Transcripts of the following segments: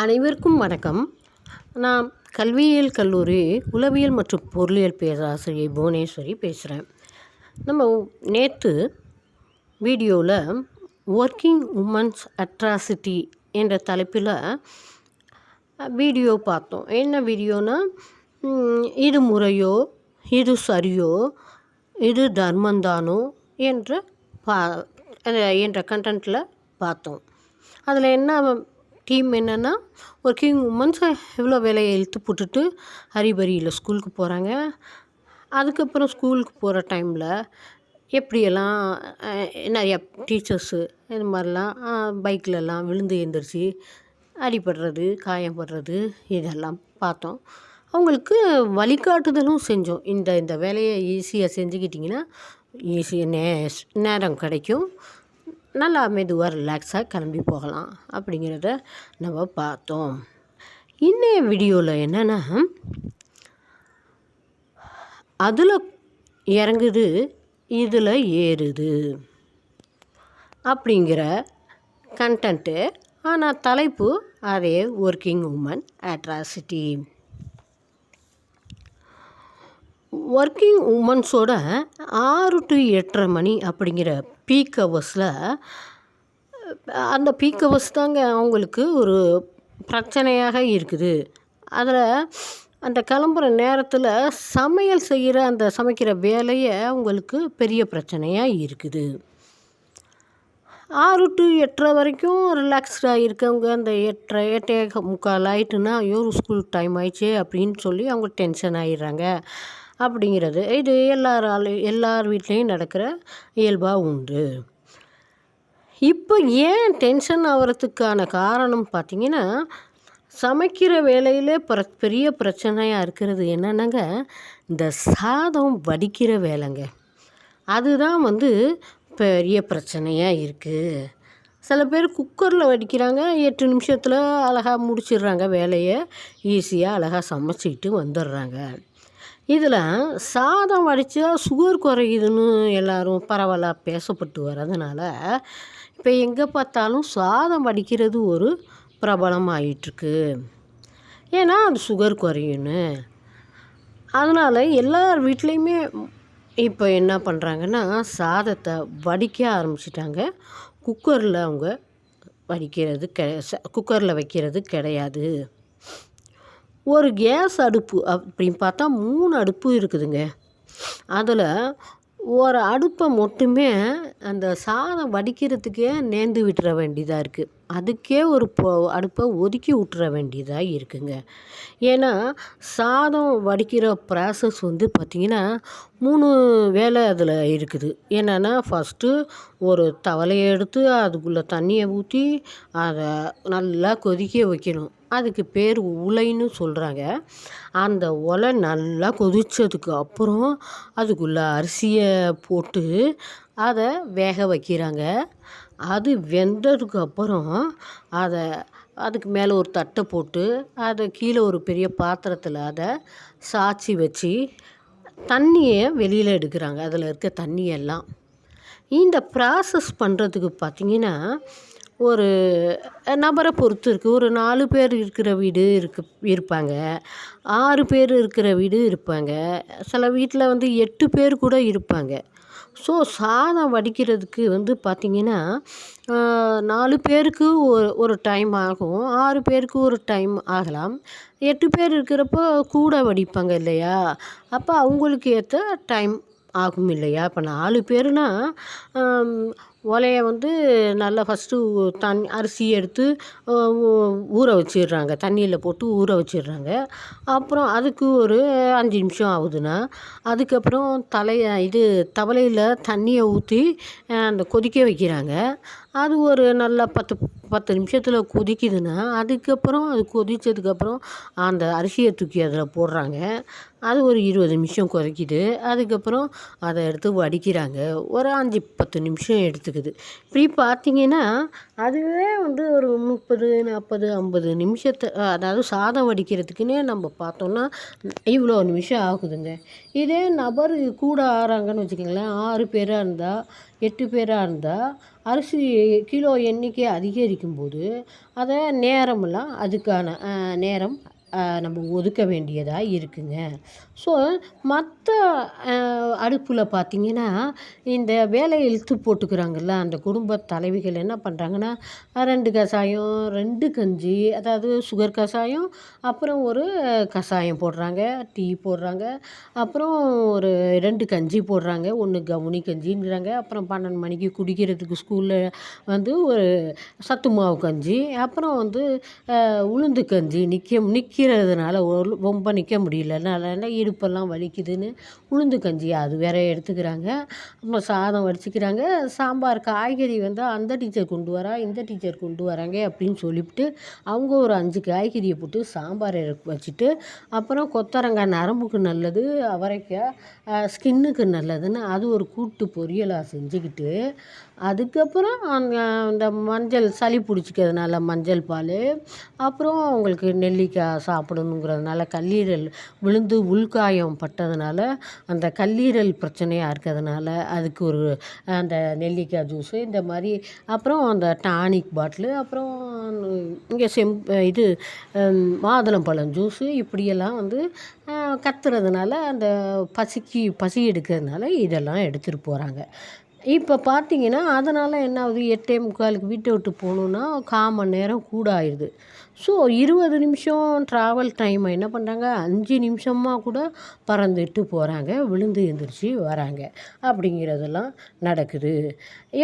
அனைவருக்கும் வணக்கம். நான் கல்வியியல் கல்லூரி உளவியல் மற்றும் பொருளியல் பேராசிரியை புவனேஸ்வரி பேசுகிறேன் நம்ம நேற்று வீடியோவில் ஒர்க்கிங் உமன்ஸ் அட்ராசிட்டி என்ற தலைப்பில் வீடியோ பார்த்தோம். என்ன வீடியோனால் இது முறையோ இது சரியோ இது தர்மந்தானோ என்ற பா என்ற கண்டென்ட்டில் பார்த்தோம். அதில் என்ன டீம் என்னென்னா ஒர்க்கிங் உமன்ஸ் எவ்வளோ வேலையை இழுத்து போட்டுட்டு ஹரிபரியில் ஸ்கூலுக்கு போகிறாங்க அதுக்கப்புறம் ஸ்கூலுக்கு போகிற டைமில் எப்படியெல்லாம் நிறையா டீச்சர்ஸு இது மாதிரிலாம் பைக்கிலலாம் விழுந்து எழுந்திரிச்சு அடிபடுறது காயப்படுறது இதெல்லாம் பார்த்தோம். அவங்களுக்கு வழிகாட்டுதலும் செஞ்சோம். இந்த இந்த வேலையை ஈஸியாக செஞ்சுக்கிட்டிங்கன்னா ஈஸியாக நே நேரம் கிடைக்கும். நல்லா மெதுவாக ரிலாக்ஸாக கிளம்பி போகலாம் அப்படிங்கிறத நம்ம பார்த்தோம். இன்னைய வீடியோவில் என்னென்னா அதில் இறங்குது இதில் ஏறுது அப்படிங்கிற கண்டென்ட்டு ஆனால் தலைப்பு அதே ஒர்க்கிங் உமன் அட்ராசிட்டி ஒர்க்கிங் உமன்ஸோட ஆறு டு எட்டரை மணி அப்படிங்கிற பீக் ஹவர்ஸில் அந்த பீக் ஹவர்ஸ் தாங்க அவங்களுக்கு ஒரு பிரச்சனையாக இருக்குது. அதில் அந்த கிளம்புற நேரத்தில் சமையல் செய்கிற அந்த சமைக்கிற வேலையை அவங்களுக்கு பெரிய பிரச்சனையாக இருக்குது. ஆறு டு எட்டரை வரைக்கும் ரிலாக்ஸ்டாக இருக்கவங்க அந்த எட்டரை எட்டே முக்கால் ஆயிட்டுன்னா ஐயோ ஸ்கூல் டைம் ஆயிடுச்சு அப்படின்னு சொல்லி அவங்க டென்ஷன் ஆகிடுறாங்க அப்படிங்கிறது. இது எல்லாரால எல்லார் வீட்லேயும் நடக்கிற இயல்பாக உண்டு. இப்போ ஏன் டென்ஷன் ஆகிறதுக்கான காரணம் பார்த்தீங்கன்னா சமைக்கிற வேலையிலே பிர பெரிய பிரச்சனையாக இருக்கிறது என்னென்னங்க? இந்த சாதம் வடிக்கிற வேலைங்க. அதுதான் வந்து பெரிய பிரச்சனையாக இருக்குது சில பேர் குக்கரில் வடிக்கிறாங்க. எட்டு நிமிஷத்தில் அழகாக முடிச்சிடுறாங்க வேலையை. ஈஸியாக அழகாக சமைச்சிக்கிட்டு வந்துடுறாங்க. இதில் சாதம் வடித்தா சுகர் குறையுதுன்னு எல்லோரும் பரவலாக பேசப்பட்டு வர்றதுனால இப்போ எங்கே பார்த்தாலும் சாதம் வடிக்கிறது ஒரு பிரபலம் ஆயிட்டுருக்கு ஏன்னா அது சுகர் குறையுன்னு. அதனால் எல்லார் வீட்லேயுமே இப்போ என்ன பண்ணுறாங்கன்னா சாதத்தை வடிக்க ஆரம்பிச்சிட்டாங்க. குக்கரில் அவங்க வடிக்கிறது கெ குக்கரில் வைக்கிறது கிடையாது. ஒரு கேஸ் அடுப்பு அப்படின்னு பார்த்தா மூணு அடுப்பு இருக்குதுங்க. அதில் ஒரு அடுப்பை மட்டுமே அந்த சாதம் வடிக்கிறதுக்கே நேர்ந்து விட்டுற வேண்டியதாக இருக்குது அதுக்கே ஒரு பொ அடுப்பை ஒதுக்கி விட்டுற வேண்டியதாக இருக்குங்க. ஏன்னா சாதம் வடிக்கிற ப்ராசஸ் வந்து பார்த்திங்கன்னா மூணு வேலை அதில் இருக்குது. என்னென்னா ஃபஸ்ட்டு ஒரு தவலையை எடுத்து அதுக்குள்ளே தண்ணியை ஊற்றி அதை நல்லா கொதிக்க வைக்கணும். அதுக்கு பேர் உலைன்னு சொல்கிறாங்க அந்த உலை நல்லா கொதித்ததுக்கு அப்புறம் அதுக்குள்ளே அரிசியை போட்டு அதை வேக வைக்கிறாங்க. அது வெந்ததுக்கு அப்புறம் அதை அதுக்கு மேலே ஒரு தட்டை போட்டு அதை கீழே ஒரு பெரிய பாத்திரத்தில் அதை சாய்ச்சி வச்சு தண்ணியை வெளியில் எடுக்கிறாங்க. அதில் இருக்க தண்ணியெல்லாம். இந்த ப்ராசஸ் பண்ணுறதுக்கு பார்த்திங்கன்னா ஒரு நபரை பொறுத்து இருக்குது ஒரு நாலு பேர் இருக்கிற வீடு இருக்கு இருப்பாங்க. ஆறு பேர் இருக்கிற வீடு இருப்பாங்க. சில வீட்டில் வந்து எட்டு பேர் கூட இருப்பாங்க. ஸோ சாதம் வடிக்கிறதுக்கு வந்து பார்த்திங்கன்னா நாலு பேருக்கு ஒரு ஒரு டைம் ஆகும். ஆறு பேருக்கு ஒரு டைம் ஆகலாம். எட்டு பேர் இருக்கிறப்போ கூட வடிப்பாங்க இல்லையா? அப்போ அவங்களுக்கு ஏற்ற டைம் ஆகும் இல்லையா? இப்போ நாலு பேருனா ஓலையை வந்து நல்லா ஃபஸ்ட்டு தண்ணி அரிசி எடுத்து ஊற வச்சிடுறாங்க. தண்ணியில் போட்டு ஊற வச்சிடுறாங்க. அப்புறம் அதுக்கு ஒரு அஞ்சு நிமிஷம் ஆகுதுன்னா அதுக்கப்புறம் தலையை இது தவலையில் தண்ணியை ஊற்றி அந்த கொதிக்க வைக்கிறாங்க. அது ஒரு நல்லா பத்து பத்து நிமிஷத்தில் கொதிக்குதுன்னா அதுக்கப்புறம் அது கொதித்ததுக்கப்புறம் அந்த அரிசியை தூக்கி அதில் போடுறாங்க. அது ஒரு இருபது நிமிஷம் கொதிக்குது. அதுக்கப்புறம் அதை எடுத்து வடிக்கிறாங்க. ஒரு அஞ்சு பத்து நிமிஷம் எடுத்துக்குது. இப்படி பார்த்தீங்கன்னா அதுவே வந்து ஒரு முப்பது முப்பது நாற்பது ஐம்பது நிமிஷத்தை அதாவது சாதம் வடிக்கிறதுக்குன்னே நம்ம பார்த்தோன்னா இவ்வளோ நிமிஷம் ஆகுதுங்க. இதே நபர் கூட ஆறாங்கன்னு வச்சுக்கோங்களேன். ஆறு பேராக இருந்தால் எட்டு பேராக இருந்தால் அரிசி கிலோ எண்ணிக்கை அதிகரிக்கும் போது அதை நேரமெல்லாம் அதுக்கான நேரம் நம்ம ஒதுக்க வேண்டியதாக இருக்குங்க. ஸோ மற்ற அடுப்பில் பார்த்திங்கன்னா இந்த வேலையை இழுத்து போட்டுக்கிறாங்கல்ல அந்த குடும்ப தலைவிகள் என்ன பண்ணுறாங்கன்னா ரெண்டு கஷாயம் ரெண்டு கஞ்சி அதாவது சுகர் கஷாயம் அப்புறம் ஒரு கஷாயம் போடுறாங்க டீ போடுறாங்க அப்புறம் ஒரு ரெண்டு கஞ்சி போடுறாங்க ஒன்று கவுனி கஞ்சின்றாங்க அப்புறம் பன்னெண்டு மணிக்கு குடிக்கிறதுக்கு ஸ்கூலில் வந்து ஒரு சத்து மாவு கஞ்சி அப்புறம் வந்து உளுந்து கஞ்சி நிற்க நிற்கிறதுனால ரொம்ப நிற்க முடியலனால இடுப்பெல்லாம் வலிக்குதுன்னு உளுந்து கஞ்சி அது வேற எடுத்துக்கிறாங்க. அப்புறம் சாதம் வடிச்சுக்கிறாங்க. சாம்பார் காய்கறி வந்து அந்த டீச்சர் கொண்டு வரா இந்த டீச்சர் கொண்டு வராங்க அப்படின்னு சொல்லிவிட்டு அவங்க ஒரு அஞ்சு காய்கறியை போட்டு சாம்பார் வச்சுட்டு அப்புறம் கொத்தரங்காய் நரம்புக்கு நல்லது அவரைக்காய் ஸ்கின்னுக்கு நல்லதுன்னு அது ஒரு கூட்டு பொரியலாக செஞ்சுக்கிட்டு அதுக்கப்புறம் அந்த மஞ்சள் சளி பிடிச்சிக்கிறதுனால மஞ்சள் பால் அப்புறம் அவங்களுக்கு நெல்லிக்காய் சாப்பிடணுங்கிறதுனால கல்லீரல் விழுந்து உள்காயம் பட்டதுனால அந்த கல்லீரல் பிரச்சனையாக இருக்கிறதுனால அதுக்கு ஒரு அந்த நெல்லிக்காய் ஜூஸு இந்த மாதிரி அப்புறம் அந்த டானிக் பாட்டிலு அப்புறம் இங்கே செம் இது மாதுளம்பழம் ஜூஸு இப்படியெல்லாம் வந்து கத்துறதுனால அந்த பசிக்கு பசி எடுக்கிறதுனால இதெல்லாம் எடுத்துகிட்டு போகிறாங்க இப்போ பார்த்தீங்கன்னா அதனால் என்ன ஆகுது? எட்டே முக்காலுக்கு வீட்டை விட்டு போகணுன்னா கால் மணி நேரம் கூட ஆயிடுது. ஸோ இருபது நிமிஷம் ட்ராவல் டைம் என்ன பண்ணுறாங்க அஞ்சு நிமிஷமாக கூட பறந்துட்டு போகிறாங்க விழுந்து எழுந்திரிச்சு வராங்க. அப்படிங்கிறதெல்லாம் நடக்குது.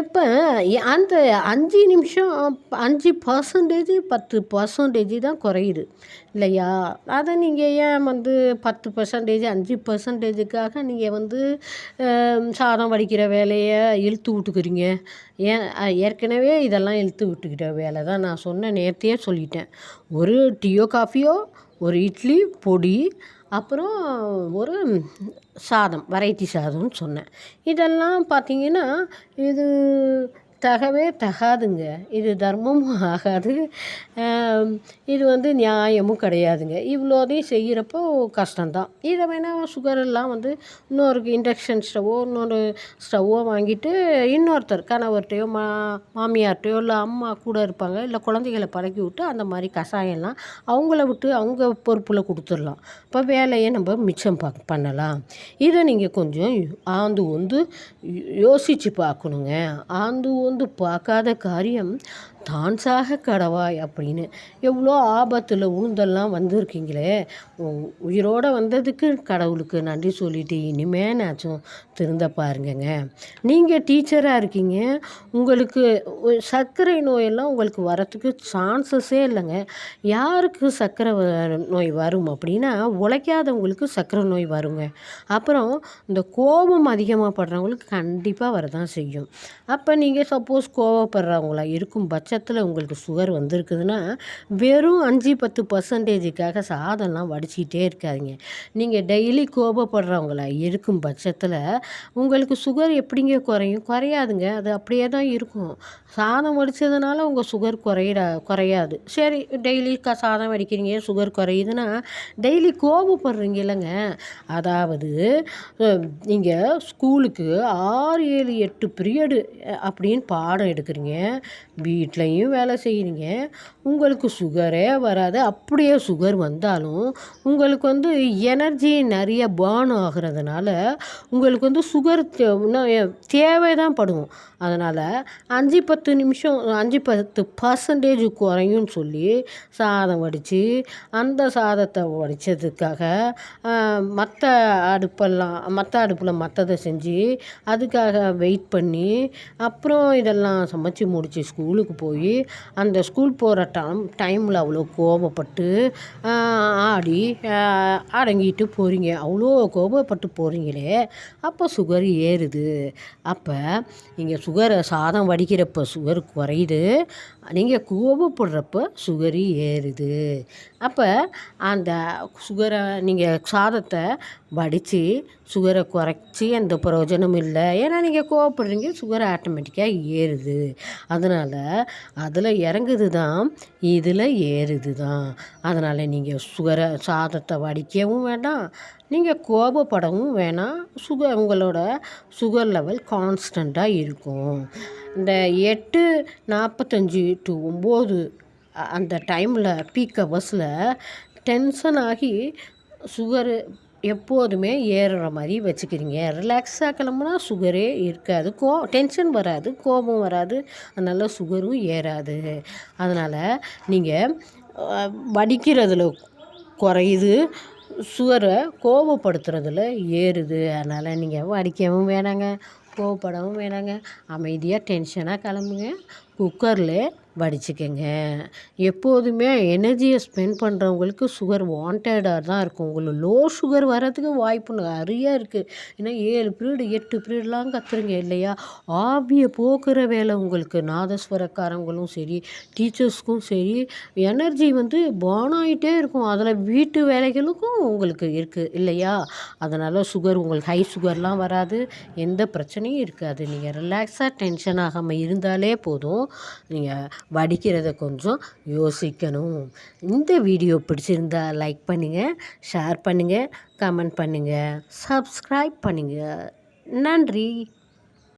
எப்போ அந்த அஞ்சு நிமிஷம் அஞ்சு பர்சன்டேஜ் பத்து பர்சன்டேஜ் தான் குறையுது. இல்லையா? அதை நீங்கள் ஏன் வந்து பத்து பர்சன்டேஜ் அஞ்சு பர்சன்டேஜுக்காக நீங்கள் வந்து சாதம் வடிக்கிற வேலையை இழுத்து விட்டுக்கிறீங்க? ஏன் ஏற்கனவே இதெல்லாம் இழுத்து விட்டுக்கிட்ட வேலை தான் நான் சொன்ன நேர்த்தையே சொல்லிட்டேன். ஒரு டீயோ காஃபியோ ஒரு இட்லி பொடி அப்புறம் ஒரு சாதம் வெரைட்டி சாதம்னு சொன்னேன். இதெல்லாம் பார்த்திங்கன்னா இது தகவே தகாதுங்க. இது தர்மமும் ஆகாது. இது வந்து நியாயமும் கிடையாதுங்க. இவ்வளோதையும் செய்கிறப்போ கஷ்டம்தான். இதை வேணால் சுகரெல்லாம் வந்து இன்னொரு இண்டக்ஷன் ஸ்டவ்வோ இன்னொரு ஸ்டவ்வோ வாங்கிட்டு இன்னொருத்தர் கணவர்கிட்டையோ மா மாமியார்கிட்டையோ இல்லை அம்மா கூட இருப்பாங்க இல்லை குழந்தைகளை பழக்கி விட்டு அந்த மாதிரி கஷாயம்லாம் அவங்கள விட்டு அவங்க பொறுப்பில் கொடுத்துடலாம். இப்போ வேலையை நம்ம மிச்சம் பா பண்ணலாம். இதை நீங்கள் கொஞ்சம் ஆந்து வந்து யோசித்து பார்க்கணுங்க. ஆந்து வந்து பார்க்காத காரியம் தான் சாக கடவாய் அப்படின்னு. எவ்வளோ ஆபத்தில் உளுந்தெல்லாம் வந்திருக்கீங்களே. உயிரோடு வந்ததுக்கு கடவுளுக்கு நன்றி சொல்லிட்டு இனிமேனாச்சும் திருந்த பாருங்கங்க. நீங்கள் டீச்சராக இருக்கீங்க. உங்களுக்கு சர்க்கரை நோயெல்லாம் உங்களுக்கு வரத்துக்கு சான்சஸே இல்லைங்க. யாருக்கு சர்க்கரை நோய் வரும் அப்படின்னா உழைக்காதவங்களுக்கு சர்க்கரை நோய் வருங்க. அப்புறம் இந்த கோபம் அதிகமாக படுறவங்களுக்கு கண்டிப்பாக வரதான் செய்யும். அப்போ நீங்கள் சப்போஸ் கோவப்படுறவங்களா இருக்கும் பட்ச பட்சத்தில் உங்களுக்கு சுகர் வந்திருக்குதுன்னா வெறும் அஞ்சு பத்து பர்சன்டேஜுக்காக சாதம்லாம் வடிச்சிக்கிட்டே இருக்காதிங்க. நீங்கள் டெய்லி கோபப்படுறவங்களா இருக்கும் பட்சத்தில் உங்களுக்கு சுகர் எப்படிங்க குறையும்? குறையாதுங்க. அது அப்படியே தான் இருக்கும். சாதம் வடித்ததுனால உங்கள் சுகர் குறையிடா குறையாது. சரி டெய்லி க சாதம் வடிக்கிறீங்க சுகர் குறையுதுன்னா டெய்லி கோபப்படுறீங்க இல்லைங்க. அதாவது நீங்கள் ஸ்கூலுக்கு ஆறு ஏழு எட்டு பீரியடு அப்படின்னு பாடம் எடுக்கிறீங்க. வீட்டில் வீட்லேயும் வேலை செய்கிறீங்க. உங்களுக்கு சுகரே வராது. அப்படியே சுகர் வந்தாலும் உங்களுக்கு வந்து எனர்ஜி நிறைய பேர்ன் ஆகிறதுனால உங்களுக்கு வந்து சுகர் தேவை தான் படும். அதனால் அஞ்சு பத்து நிமிஷம் அஞ்சு பத்து பர்சன்டேஜ் குறையும்னு சொல்லி சாதம் வடித்து அந்த சாதத்தை வடித்ததுக்காக மற்ற அடுப்பெல்லாம் மற்ற அடுப்பில் மற்றதை செஞ்சு அதுக்காக வெயிட் பண்ணி அப்புறம் இதெல்லாம் சமைச்சு முடித்து ஸ்கூலுக்கு போய் போய் அந்த ஸ்கூல் போகிற டைம் டைமில் அவ்வளோ கோபப்பட்டு ஆடி அடங்கிட்டு போகிறீங்க அவ்வளோ கோபப்பட்டு போகிறீங்களே அப்போ சுகர் ஏறுது. அப்போ நீங்கள் சுகரை சாதம் வடிக்கிறப்ப சுகர் குறையுது. நீங்கள் கோபப்படுறப்ப சுகரு ஏறுது. அப்போ அந்த சுகரை நீங்கள் சாதத்தை வடித்து சுகரை குறைச்சி எந்த பிரயோஜனமும் இல்லை. ஏன்னா நீங்கள் கோவப்படுறீங்க சுகர் ஆட்டோமேட்டிக்காக ஏறுது. அதனால் அதில் இறங்குது தான் இதில் ஏறுது தான் அதனால் நீங்கள் சுகரை சாதத்தை வடிக்கவும் வேண்டாம் நீங்கள் கோபப்படவும் வேணாம். சுகர் உங்களோட சுகர் லெவல் கான்ஸ்டண்ட்டாக இருக்கும். இந்த எட்டு நாற்பத்தஞ்சு டு ஒம்பது அந்த டைமில் பீக் ஹவர்ஸில் டென்ஷன் ஆகி சுகரு எப்போதுமே ஏறுற மாதிரி வச்சுக்கிறீங்க. ரிலாக்ஸாக கிளம்புனா சுகரே இருக்காது. கோ டென்ஷன் வராது. கோபம் வராது. அதனால் சுகரும் ஏறாது. அதனால் நீங்கள் வடிக்கிறதுல குறையுது. சுகரை கோபப்படுத்துறதுல ஏறுது. அதனால் நீங்கள் வடிக்கவும் வேணாங்க. கோவப்படவும் வேணாங்க. அமைதியாக டென்ஷனாக கிளம்புங்க. குக்கரில் வடிச்சுக்கங்க. எப்போதுமே எனர்ஜியை ஸ்பெண்ட் பண்ணுறவங்களுக்கு சுகர் வாண்டடாக தான் இருக்கும். உங்களுக்கு லோ சுகர் வர்றதுக்கு வாய்ப்பு நிறைய இருக்குது ஏன்னா ஏழு பீரியடு எட்டு பீரியட்லாம் கத்துறீங்க இல்லையா? ஆவியை போக்குற வேலை உங்களுக்கு. நாதஸ்வரக்காரங்களும் சரி டீச்சர்ஸ்க்கும் சரி எனர்ஜி வந்து பான் ஆகிட்டே இருக்கும். அதில் வீட்டு வேலைகளுக்கும் உங்களுக்கு இருக்குது இல்லையா? அதனால் சுகர் உங்களுக்கு ஹை சுகர்லாம் வராது. எந்த பிரச்சனையும் இருக்காது. நீங்கள் ரிலாக்ஸாக டென்ஷன் ஆகாமல் இருந்தாலே போதும். நீங்கள் வடிக்கிறத கொஞ்சம் யோசிக்கணும். இந்த வீடியோ பிடிச்சிருந்தா லைக் பண்ணுங்கள் ஷேர் பண்ணுங்கள் கமெண்ட் பண்ணுங்கள் சப்ஸ்கிரைப் பண்ணுங்கள் நன்றி.